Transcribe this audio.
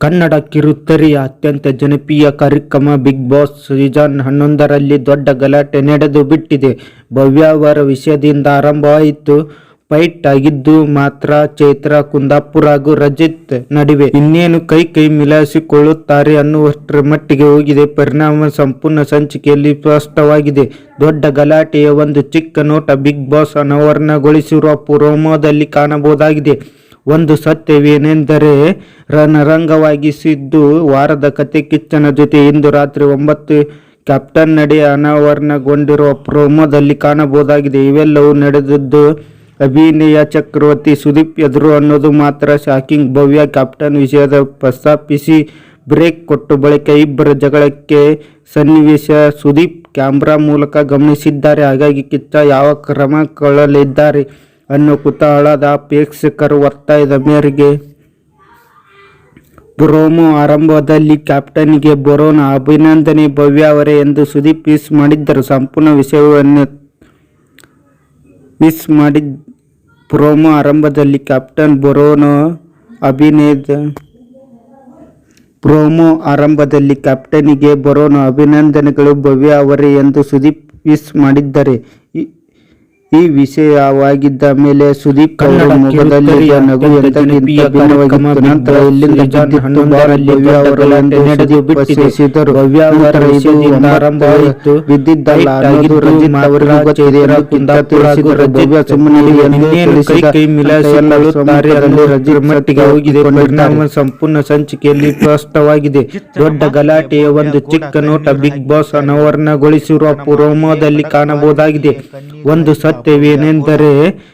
ಕನ್ನಡ ಕಿರುತೆರೆಯ ಅತ್ಯಂತ ಜನಪ್ರಿಯ ಕಾರ್ಯಕ್ರಮ ಬಿಗ್ ಬಾಸ್ ಸೀಸನ್ ಹನ್ನೊಂದರಲ್ಲಿ ದೊಡ್ಡ ಗಲಾಟೆ ನಡೆದು ಬಿಟ್ಟಿದೆ. ಭವ್ಯ ಅವರ ವಿಷಯದಿಂದ ಆರಂಭವಾಯಿತು. ಫೈಟ್ ಆಗಿದ್ದು ಮಾತ್ರ ಚೈತ್ರ, ಕುಂದಾಪುರ ಹಾಗೂ ರಜಿತ್ ನಡುವೆ. ಇನ್ನೇನು ಕೈ ಕೈ ಮಿಲಾಯಿಸಿಕೊಳ್ಳುತ್ತಾರೆ ಅನ್ನುವಷ್ಟರ ಮಟ್ಟಿಗೆ ಹೋಗಿದೆ. ಪರಿಣಾಮ ಸಂಪೂರ್ಣ ಸಂಚಿಕೆಯಲ್ಲಿ ಸ್ಪಷ್ಟವಾಗಿದೆ. ದೊಡ್ಡ ಗಲಾಟೆಯ ಒಂದು ಚಿಕ್ಕ ನೋಟ ಬಿಗ್ ಬಾಸ್ ಅನಾವರಣಗೊಳಿಸಿರುವ ಪ್ರೋಮೋದಲ್ಲಿ ಕಾಣಬಹುದಾಗಿದೆ. ಒಂದು ಸತ್ಯವೇನೆಂದರೆ ರಣರಂಗವಾಗಿಸಿದ್ದು ವಾರದ ಕತೆ ಕಿಚ್ಚನ ಜೊತೆ ಇಂದು ರಾತ್ರಿ ಒಂಬತ್ತು ಕ್ಯಾಪ್ಟನ್ ನಡೆ ಅನಾವರಣಗೊಂಡಿರುವ ಪ್ರೋಮೋದಲ್ಲಿ ಕಾಣಬಹುದಾಗಿದೆ. ಇವೆಲ್ಲವೂ ನಡೆದದ್ದು ಅಭಿನಯ ಚಕ್ರವರ್ತಿ ಸುದೀಪ್ ಎದುರು ಅನ್ನೋದು ಮಾತ್ರ. ಶಾಕಿಂಗ್ ಭವ್ಯ ಕ್ಯಾಪ್ಟನ್ ವಿಷಯದ ಪ್ರಸ್ತಾಪಿಸಿ ಬ್ರೇಕ್ ಕೊಟ್ಟು ಬಳಿಕ ಇಬ್ಬರ ಜಗಳಕ್ಕೆ ಸನ್ನಿವೇಶ ಸುದೀಪ್ ಕ್ಯಾಮ್ರಾ ಮೂಲಕ ಗಮನಿಸಿದ್ದಾರೆ. ಹಾಗಾಗಿ ಕಿಚ್ಚ ಯಾವ ಕ್ರಮ ಕೊಳ್ಳಲಿದ್ದಾರೆ? ಅನ್ನೋ ಕುತೂಹಲದ ಪ್ರೇಕ್ಷಕರು ಒತ್ತಾಯದ ಮೇರೆಗೆ ಪ್ರೋಮೋ ಆರಂಭದಲ್ಲಿ ಕ್ಯಾಪ್ಟನ್ಗೆ ಬರೋನ ಅಭಿನಂದನೆ ಭವ್ಯ ಅವರೇ ಎಂದು ಸುದೀಪ್ ವಿಶ್ ಮಾಡಿದ್ದರು. ಸಂಪೂರ್ಣ ವಿಷಯವನ್ನು ಮಿಸ್ ಮಾಡಿ ಪ್ರೋಮೋ ಆರಂಭದಲ್ಲಿ ಕ್ಯಾಪ್ಟನ್ ಬರೋನೋ ಅಭಿನಯದ ಪ್ರೋಮೊ ಆರಂಭದಲ್ಲಿ ಕ್ಯಾಪ್ಟನಿಗೆ ಬರೋನ ಅಭಿನಂದನೆಗಳು ಭವ್ಯ ಅವರೇ ಎಂದು ಸುದೀಪ್ ವಿಶ್ ಮಾಡಿದ್ದಾರೆ. ಈ- ವಿಷಯವಾಗಿದ್ದ ಮೇಲೆ ಸುದೀಪ್ ಅವರ ಮುಖದಲ್ಲಿ ನಗು ಭಿನ್ನವಾಗಿತ್ತು. ನಂತರ ಇಲ್ಲಿಂದ ಇದು ಆರಂಭವಾಯಿತು. ಬಿದ್ದಿದ್ದಲ್ಲ ಅನ್ನೋದು ರಜಿತ್ ಅವರಿಗೂ ಗೊತ್ತಿದೆ. ಎಂದು ಕಿಂತ ತಿಳಿಸಿದರು. ಭವ್ಯ ಸುಮ್ಮನೆ ರಜಿತ್ ಮಟ್ಟಿಗೆ ಹೋಗಿದೆ. ಪರಿಣಾಮ ಸಂಪೂರ್ಣ ಸಂಚಿಕೆಯಲ್ಲಿ ಸ್ಪಷ್ಟವಾಗಿದೆ. ದೊಡ್ಡ ಗಲಾಟೆಯ ಒಂದು ಚಿಕ್ಕ ನೋಟ ಬಿಗ್ ಬಾಸ್ ಅನಾವರಣಗೊಳಿಸಿರುವ ಪ್ರೋಮೋದಲ್ಲಿ ಕಾಣಬಹುದಾಗಿದೆ. ಒಂದು ಸತ್ಯವೇನೆಂದರೆ